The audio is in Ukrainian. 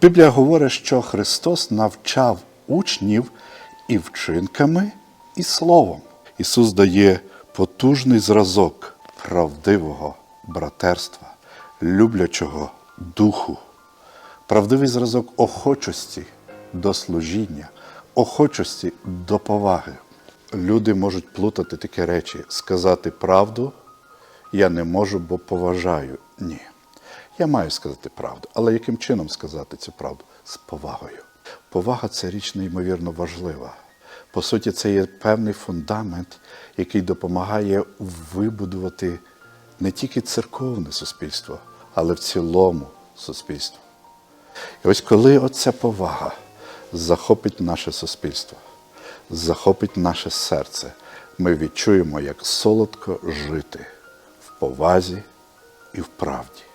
Біблія говорить, що Христос навчав учнів і вчинками, і словом. Ісус дає потужний зразок правдивого братерства, люблячого духу, правдивий зразок охочості до служіння, охочості до поваги. Люди можуть плутати такі речі, сказати правду я не можу, бо поважаю. Ні. Я маю сказати правду. Але яким чином сказати цю правду? З повагою. Повага це річ неймовірно важлива. По суті, це є певний фундамент, який допомагає вибудувати не тільки церковне суспільство, але в цілому суспільство. І ось коли оця повага захопить наше суспільство, захопить наше серце, ми відчуємо, як солодко жити в повазі і в правді.